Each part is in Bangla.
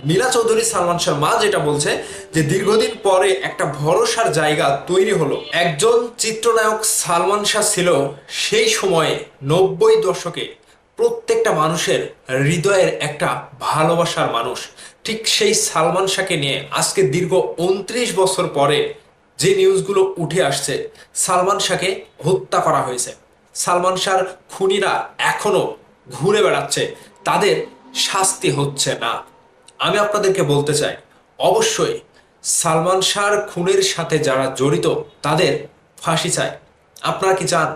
নীলা চৌধুরী, সালমান শাহ মা যেটা বলছে যে দীর্ঘদিন পরে একটা ভরসার জায়গা তৈরি হলো। একজন চিত্রনায়ক সালমান শাহ ছিল সেই সময়ে নব্বই দশকে প্রত্যেকটা মানুষের হৃদয়ের একটা ভালোবাসার মানুষ। ঠিক সেই সালমান শাহকে নিয়ে আজকে দীর্ঘ উনত্রিশ বছর পরে যে নিউজগুলো উঠে আসছে, সালমান শাহকে হত্যা করা হয়েছে। সালমান শাহর খুনিরা এখনও ঘুরে বেড়াচ্ছে। তাদের শাস্তি হচ্ছে না। আমি আপনাদেরকে বলতে চাই, অবশ্যই সালমান শাহর খুনের সাথে যারা জড়িত, তাদের ফাঁসি চাই। আপনারা কি চান?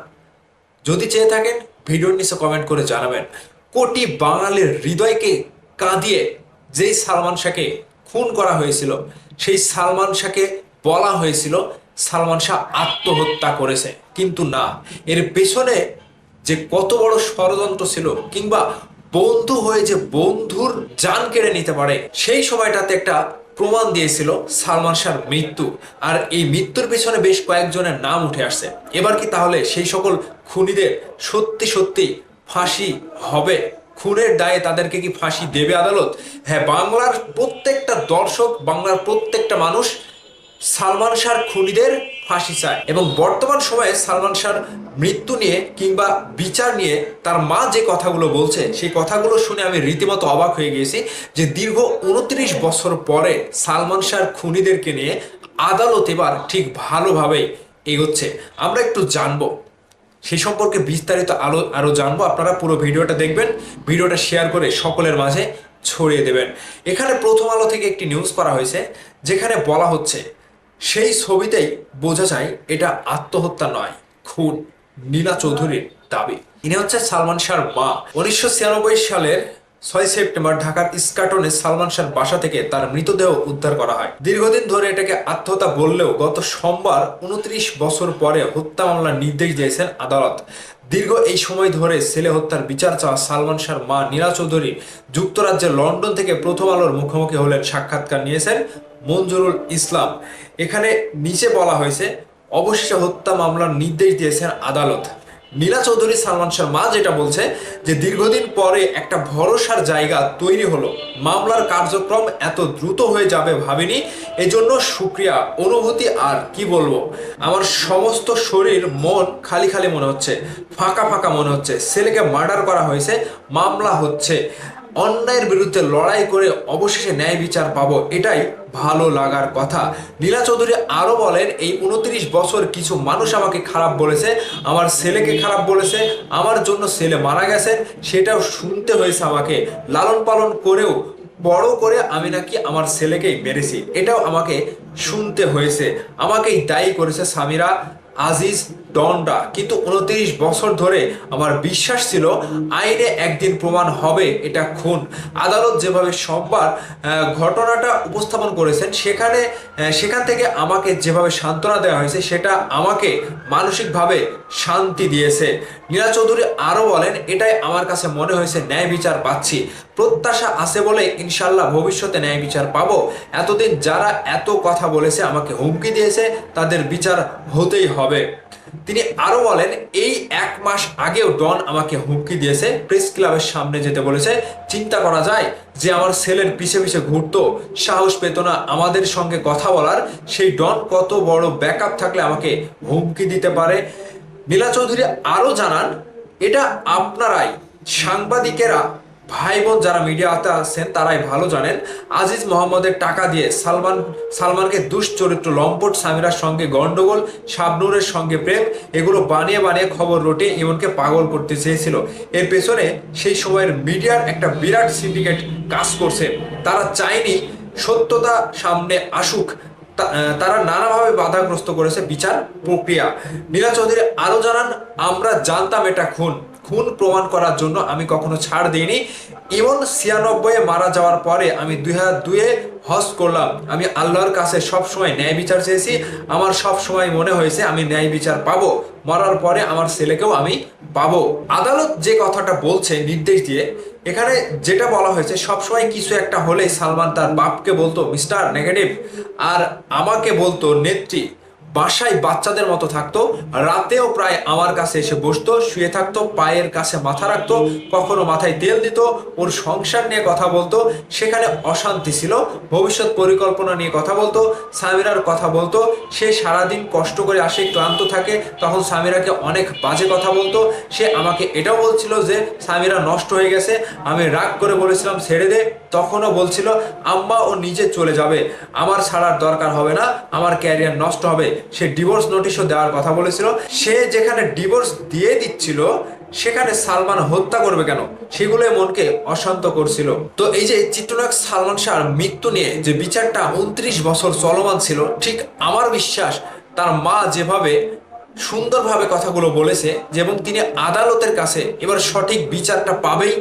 যদি চেয়ে থাকেন, ভিডিওর নিচে কমেন্ট করে জানাবেন। কোটি বাঙালির হৃদয়কে কাঁদিয়ে যেই সালমান শাহকে খুন করা হয়েছিল, সেই সালমান শাহকে বলা হয়েছিল, সালমান শাহ আত্মহত্যা করেছে। কিন্তু না, এর পেছনে যে কত বড় ষড়যন্ত্র ছিল, কিংবা বন্ধু হয়ে যে বন্ধুর জান কেড়ে নিতে পারে, সেই সময়টাতে একটা প্রমাণ দিয়েছিল সালমান শাহর মৃত্যু। আর এই মৃত্যুর পেছনে বেশ কয়েকজনের নাম উঠে আসছে। এবার কি তাহলে সেই সকল খুনিদের সত্যি সত্যি ফাঁসি হবে? খুনের দায়ে তাদেরকে কি ফাঁসি দেবে আদালত? হ্যাঁ বাংলার প্রত্যেকটা দর্শক, বাংলার প্রত্যেকটা মানুষ সালমান শাহর খুনিদের ফাঁসি চায় এবং বর্তমান সময়ে সালমান শাহর মৃত্যু নিয়ে কিংবা বিচার নিয়ে তার মা যে কথাগুলো বলছে, সেই কথাগুলো শুনে আমি রীতিমতো অবাক হয়ে গিয়েছি যে দীর্ঘ উনত্রিশ বছর পরে সালমান শাহর খুনিদেরকে নিয়ে আদালত এবার ঠিক ভালোভাবেই এগোচ্ছে। আমরা একটু জানব। সেই সম্পর্কে বিস্তারিত আলো আরও জানব। আপনারা পুরো ভিডিওটা দেখবেন, ভিডিওটা শেয়ার করে সকলের মাঝে ছড়িয়ে দেবেন। এখানে প্রথম আলো থেকে একটি নিউজ করা হয়েছে, যেখানে বলা হচ্ছে সেই ছবিতেই বোঝা যায় এটা আত্মহত্যা নয়, খুন। নীলা চৌধুরীর দাবি। ইনি হচ্ছে সালমান শাহর মা। উনিশশো ছিয়ানব্বই সালের ছয় সেপ্টেম্বর ঢাকার ইস্কাটনে সালমান শাহর বাসা থেকে তার মৃতদেহ উদ্ধার করা হয়। দীর্ঘদিন ধরে এটাকে আত্মহত্যা বললেও গত সোমবার উনত্রিশ বছর পরে হত্যা মামলার নির্দেশ দিয়েছেন আদালত। দীর্ঘ এই সময় ধরে ছেলে হত্যার বিচার চাওয়া সালমান শাহর মা নীলা চৌধুরী যুক্তরাজ্যের লন্ডন থেকে প্রথম আলোর মুখোমুখি হলেন, সাক্ষাৎকার নিয়েছেন মঞ্জুরুল ইসলাম। এখানে নিচে বলা হয়েছে, অবশেষে হত্যা মামলার নির্দেশ দিয়েছেন আদালত। নীলা চৌধুরী, সালমান শাহ মা যেটা বলছে যে দীর্ঘদিন পরে একটা ভরসার জায়গা তৈরি হলো। মামলার কার্যক্রম এত দ্রুত হয়ে যাবে ভাবিনি, এজন্য সুক্রিয়া, অনুভূতি আর কি বলব? আমার সমস্ত শরীর, মন খালি খালি মনে হচ্ছে, ফাঁকা ফাঁকা মনে হচ্ছে। ছেলেকে মার্ডার করা হয়েছে, মামলা হচ্ছে। অন্যায়ের বিরুদ্ধে লড়াই করে অবশেষে ন্যায় বিচার পাবো, এটাই ভালো লাগার কথা। নীলা চৌধুরী আরও বলেন, এই উনত্রিশ বছর কিছু মানুষ আমাকে খারাপ বলেছে, আমার ছেলেকে খারাপ বলেছে, আমার জন্য ছেলে মারা গেছে, সেটাও শুনতে হয়েছে আমাকে। লালন পালন করেও বড় করে আমি নাকি আমার ছেলেকেই মেরেছি। এটাও আমাকে শুনতে হয়েছে। আমাকেই দায়ী করেছে স্বামীরা। আজিজ ডনরা কিন্তু উনত্রিশ বছর ধরে আমার বিশ্বাস ছিল, আইনে একদিন প্রমাণ হবে, এটা খুন। আদালত যেভাবে সোমবার ঘটনাটা উপস্থাপন করেছেন, সেখানে সেখান থেকে আমাকে যেভাবে সান্ত্বনা দেওয়া হয়েছে, সেটা আমাকে মানসিকভাবে শান্তি দিয়েছে। নীলা চৌধুরী আরও বলেন, এটাই আমার কাছে মনে হয়েছে ন্যায় বিচার পাচ্ছি। প্রত্যাশা আছে বলে ইনশাল্লাহ ভবিষ্যতে ন্যায় বিচার পাবো। এতদিন যারা এত কথা বলেছে, আমাকে হুমকি দিয়েছে, তাদের বিচার হতেই হবে। তিনি আরও বলেন, এই এক মাস আগেও ডন আমাকে হুমকি দিয়েছে। প্রেস ক্লাবের সামনে যেতে বলেছে, চিন্তা করা যায় যে আমার ছেলের পিছে পিছে ঘুরত, সাহস পেত না আমাদের সঙ্গে কথা বলার। সেই ডন কত বড় ব্যাকআপ থাকলে আমাকে হুমকি দিতে পারে? নীলা চৌধুরী আরও জানান, এটা আপনারাই, সাংবাদিকেরা ভাই বোন যারা মিডিয়াতে আছেন, তারাই ভালো জানেন, আজিজ মোহাম্মদের টাকা দিয়ে সালমান, সালমানকে দুশ্চরিত্র লম্পট, সামিরার সঙ্গে গন্ডগোল, শাবনুরের সঙ্গে প্রেম, এগুলো বানিয়ে বানিয়ে খবর রটে ইমনকে পাগল করতে চেয়েছিল। এর পেছনে সেই সময়ের মিডিয়ার একটা বিরাট সিন্ডিকেট কাজ করছে। তারা চায়নি সত্যতা সামনে আসুক। তারা নানাভাবে বাধাগ্রস্ত করেছে বিচার প্রক্রিয়া। নীলা চৌধুরী আরও জানান, আমরা জানতাম এটা খুন। খুন প্রমাণ করার জন্য আমি কখনো ছাড় দিইনি। ইমন ছিয়ানব্বই মারা যাওয়ার পরে আমি দুই হাজার দুয়ে হজ করলাম। আমি আল্লাহর কাছে সব সময় ন্যায় বিচার চেয়েছি। আমার সব সময় মনে হয়েছে আমি ন্যায় বিচার পাবো। মরার পরে আমার ছেলেকেও আমি পাবো। আদালত যে কথাটা বলছে, নির্দেশ দিয়ে, এখানে যেটা বলা হয়েছে, সবসময় কিছু একটা হলে সালমান তার বাপকে বলতো, মিস্টার নেগেটিভ। আর আমাকে বলতো, নেত্রী। বাসায় বাচ্চাদের মতো থাকতো, রাতেও প্রায় আমার কাছে এসে বসতো, শুয়ে থাকতো, পায়ের কাছে মাথা রাখতো, কখনো মাথায় তেল দিত, ওর সংসার নিয়ে কথা বলতো, সেখানে অশান্তি ছিল, ভবিষ্যৎ পরিকল্পনা নিয়ে কথা বলতো, সামিরার কথা বলতো, সে সারাদিন কষ্ট করে আসে, ক্লান্ত থাকে, তখন সামিরাকে অনেক বাজে কথা বলতো, সে আমাকে এটাও বলছিল যে, সামিরা নষ্ট হয়ে গেছে, আমি রাগ করে বলেছিলাম, ছেড়ে দে। তখনও বলছিল, আম্মা ও নিজে চলে যাবে, আমার ছাড়ার দরকার হবে না, আমার ক্যারিয়ার নষ্ট হবে। সে ডিভোর্স নোটিশও দেওয়ার কথা বলেছিল। সে যেখানে ডিভোর্স দিয়ে দিচ্ছিল, সেখানে সালমান হত্যা করবে কেন? সেগুলো মনকে অশান্ত করছিল। তো এই যে চিত্রনায়ক সালমান শাহর মৃত্যু নিয়ে যে বিচারটা উনত্রিশ বছর চলমান ছিল, ঠিক আমার বিশ্বাস তার মা যেভাবে সুন্দরভাবে কথাগুলো বলেছে, যেমন তিনি আদালতের কাছে এবার সঠিক বিচারটা পাবেই।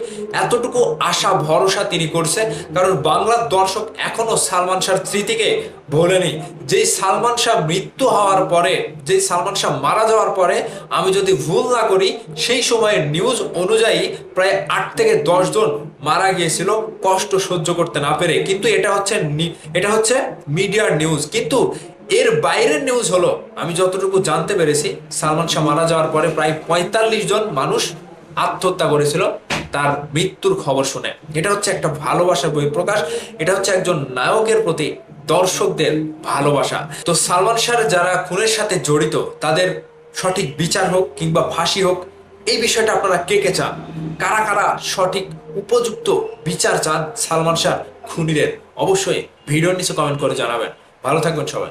এতটুকু আশা, ভরসা তিনি করছে, কারণ বাংলার দর্শক এখনও সালমান শাহর স্মৃতিকে ভোলেনি। যেই সালমান শাহ মৃত্যু হওয়ার পরে, যেই সালমান শাহ মারা যাওয়ার পরে, আমি যদি ভুল না করি, সেই সময়ের নিউজ অনুযায়ী প্রায় আট থেকে দশ জন মারা গিয়েছিল, কষ্ট সহ্য করতে না পেরে। কিন্তু এটা হচ্ছে এটা হচ্ছে মিডিয়ার নিউজ কিন্তু এর বাইরের নিউজ হলো, আমি যতটুকু জানতে পেরেছি, সালমান শাহ মারা যাওয়ার পরে প্রায় পঁয়তাল্লিশ জন মানুষ আত্মহত্যা করেছিল তার মৃত্যুর খবর শুনে। এটা হচ্ছে একটা ভালোবাসা বই প্রকাশ, এটা হচ্ছে একজন নায়কের প্রতি দর্শকদের ভালোবাসা। তো সালমান শাহ যারা খুনের সাথে জড়িত, তাদের সঠিক বিচার হোক কিংবা ফাঁসি হোক, এই বিষয়টা আপনারা কে কে চান? কারা কারা সঠিক উপযুক্ত বিচার চান সালমান শাহ খুনিদের? অবশ্যই ভিডিওর নিচে কমেন্ট করে জানাবেন। ভালো থাকবেন সবাই।